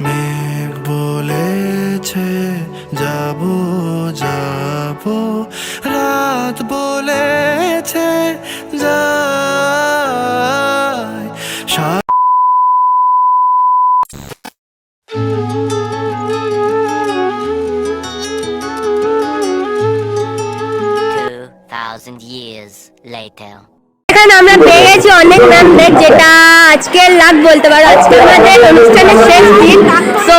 মেঘ বলেছে যাব যাব রাত বলেছে যা years later. এখানে আমরা পেয়ে গেছি অনেক ম্যামদের যেটা আজকে লাভ বলতে পারো। আজকে আমাদের অনুষ্ঠানের শেষ দিন। তো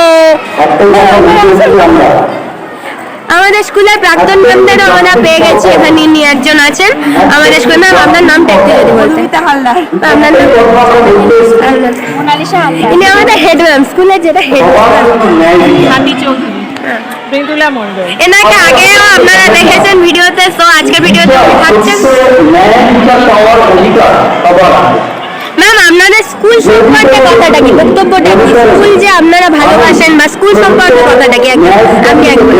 আমাদের স্কুলের প্রাক্তন ম্যামদেরও আমরা পেয়ে গেছি। এখানে ইনি একজন আছেন। আমাদের স্কুল ম্যাম আপনার নামটা একটু যদি হালদার। আপনার নাম ইনি আমাদের হেড ম্যাম স্কুলের যেটা হেড চৌধুরী এনাকে আগেও আপনারা দেখেছেন। ম্যাম আপনাদের স্কুল সম্পর্কে কথাটা কি? বক্তব্যটা কি? স্কুল যে আপনারা ভালোবাসেন বা স্কুল সম্পর্কে কথাটা কি? আপনি একবার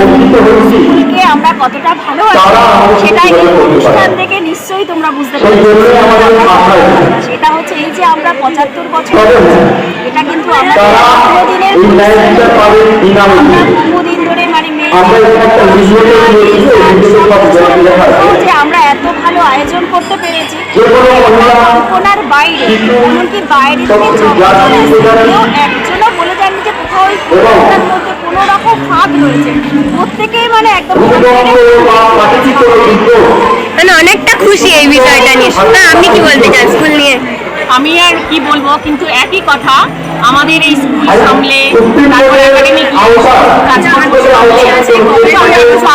আমরা কতটা ভালো সেটা এই অনুষ্ঠান থেকে নিশ্চয়ই তোমরা বুঝতে পারছ। সেটা হচ্ছে এই যে আমরা পঁচাত্তর বছর এটা কিন্তু আমরা ধরে মানে মেয়ে ভালো আয়োজন করতে পেরেছি। কল্পনার বাইরে এমনকি বাইরে থেকে যখন একজনও বলে যাননি যে কোথাও ওই মধ্যে কোনো রকম ফাঁদ রয়েছে। প্রত্যেকেই মানে একদম মানে অনেকটা খুশি এই বিষয়টা নিয়ে। না আপনি কি বলতে চান স্কুল নিয়ে? আমি আর কি বলব কিন্তু একই কথা আমাদের এই স্কুল সামলে তারপর একাডেমিক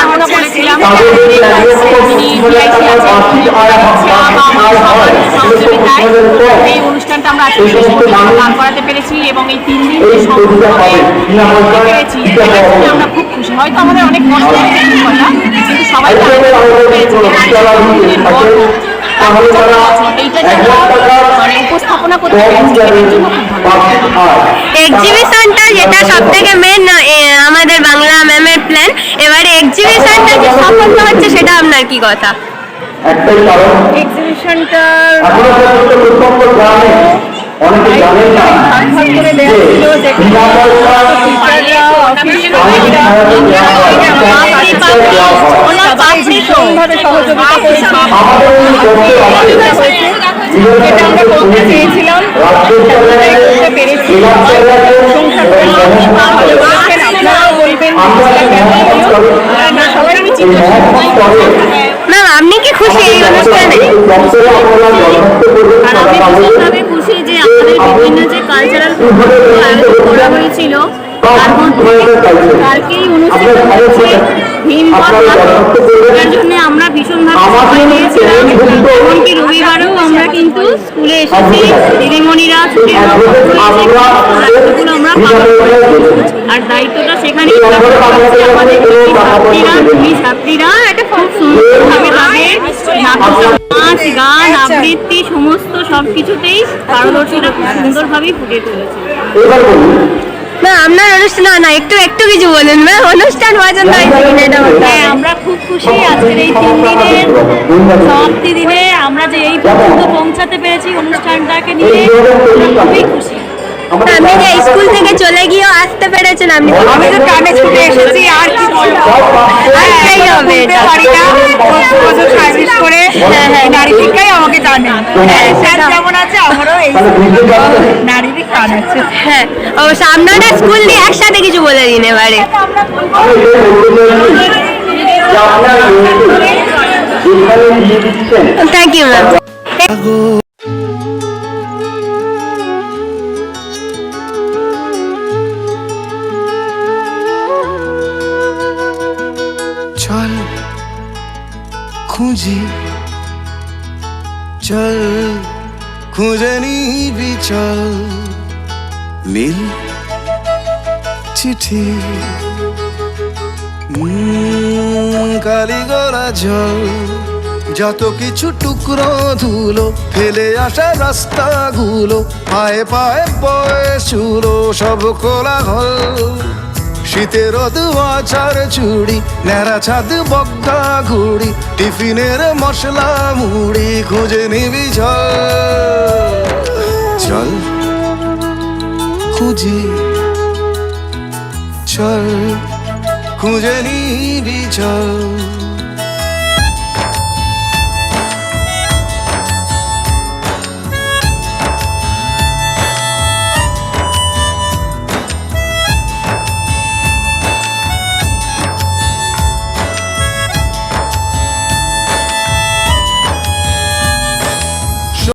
আমরা করেছিলাম আছেন, শ্যাম আমার এই অনুষ্ঠানটা আমরা আজকে পার করাতে পেরেছি এবং এই তিন দিন পেরেছি আমরা খুব খুশি। হয়তো আমাদের অনেক কষ্ট হয়েছে ঠিক কথা কিন্তু সবাই মানে উপস্থাপনা করতে ভালো এক্সিবিশনটা যেটা সব থেকে মেন আমাদের বাংলা ম্যামের প্ল্যান এবারে এক্সিবিশনটা যে সফল হচ্ছে সেটা আপনার কি কথা অনেকে জানেন না যে ভীষণভাবে সহযোগিতা করেছে যেটা আমরা করতে চেয়েছিলাম করতে পেরেছি ভালোবাসেন আপনারাও বলবেন সবাই আমি চিন্তা ম্যাম আপনি কি খুশি এই অনুষ্ঠানে আর আমি ভীষণভাবে খুশি যে আমাদের বিভিন্ন যে কালচারাল আয়োজন করা হয়েছিল তার মধ্যে কালকেই অনুষ্ঠিত হিমপথ এমনকি রবিবারেও আমরা কিন্তু স্কুলে এসেছি। দিদিমণিরা ছুটির মধ্যে দায়িত্বগুলো আমরা পালন করেছি। আর দায়িত্বটা সেখানেই আমাদের ছাত্রীরা দুই ছাত্রীরা একটা খুব সুন্দরভাবে তাদের নাচ গান আবৃত্তি সমস্ত সব কিছুতেই পারদর্শীরা খুব সুন্দরভাবেই ফুটিয়ে তুলেছে। না আপনার অনুষ্ঠান না? একটু একটু কিছু বলুন। ম্যাম অনুষ্ঠান পছন্দ হয়েছে কিনা এটা বলতে হ্যাঁ। আমরা খুব খুশি আজকের এই তিন দিনের সমাপ্তি দিনে আমরা যে এই পর্যন্ত পৌঁছাতে পেরেছি অনুষ্ঠানটাকে নিয়ে আমরা খুবই খুশি যে স্কুল থেকে চলে গিয়েও আসতে পেরেছেন আপনি আমি তো টানে ছুটে এসেছি আর কি বলব আসতেই হবে সার্ভিস করে নারী শিক্ষাই আমাকে হ্যাঁ, স্যার যেমন আছে আমারও এই নারীরই কান আছে হ্যাঁ অবশ্য আপনারা স্কুল নিয়ে একসাথে কিছু বলে দিন এবারে থ্যাংক ইউ ম্যাম চল খুঁজি চল খুঁজে নিবি চল নীল চিঠি। উম, কালিগড়া জল যত কিছু টুকরো ধুলো, ফেলে আসা রাস্তাগুলো, পায়ে পায়ে বয়ে চুলো, সব কোলাহল। শীতের দুয়াচার চুড়ি, ন্যাড়া ছাদ বগা ঘুড়ি, টিফিনের মশলা মুড়ি, খুঁজে নিবি চল খুঁজি। চল খুঁজে নিবি চল